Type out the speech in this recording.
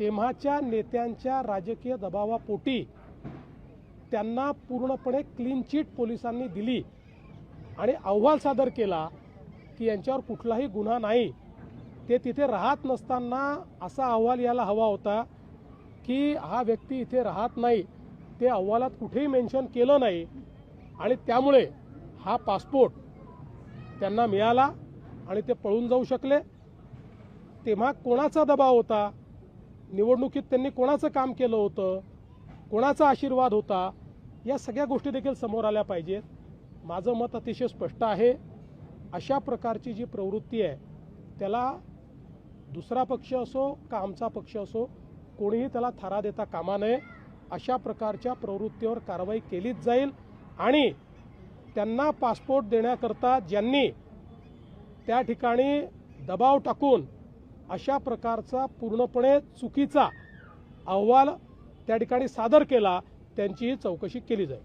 तेव्हाच्या नेत्यांच्या राजकीय दबावापोटी त्यांना पूर्णपणे क्लीन चिट पोलिसांनी दिली आणि अहवाल सादर केला की यांच्यावर कुठलाही गुन्हा नाही. ते तिथे राहत नसताना असा अहवाल यायला हवा होता की हा व्यक्ती इथे राहत नाही. ते अहवालात कुठेही मेन्शन केलं नाही आणि त्यामुळे हा पासपोर्ट त्यांना मिळाला आणि ते पळून जाऊ शकले. तेव्हा कोणाचा दबाव होता? निवडणुकीत त्यांनी कोणाचं काम केलं होतं कोणाचा आशीर्वाद होता या सगळ्या गोष्टी देखील समोर आल्या पाहिजेत. माझं मत अतिशय स्पष्ट आहे. अशा प्रकारची जी प्रवृत्ती आहे त्याला दुसरा पक्ष असो का आमचा पक्ष असो कोणीही त्याला थारा देता कामा नये. अशा प्रकारच्या प्रवृत्तीवर कारवाई केलीच जाईल आणि त्यांना पासपोर्ट देण्याकरता ज्यांनी त्या ठिकाणी दबाव टाकून अशा प्रकारचा पूर्णपणे चुकीचा अहवाल त्या ठिकाणी सादर केला त्यांचीही चौकशी केली जाईल.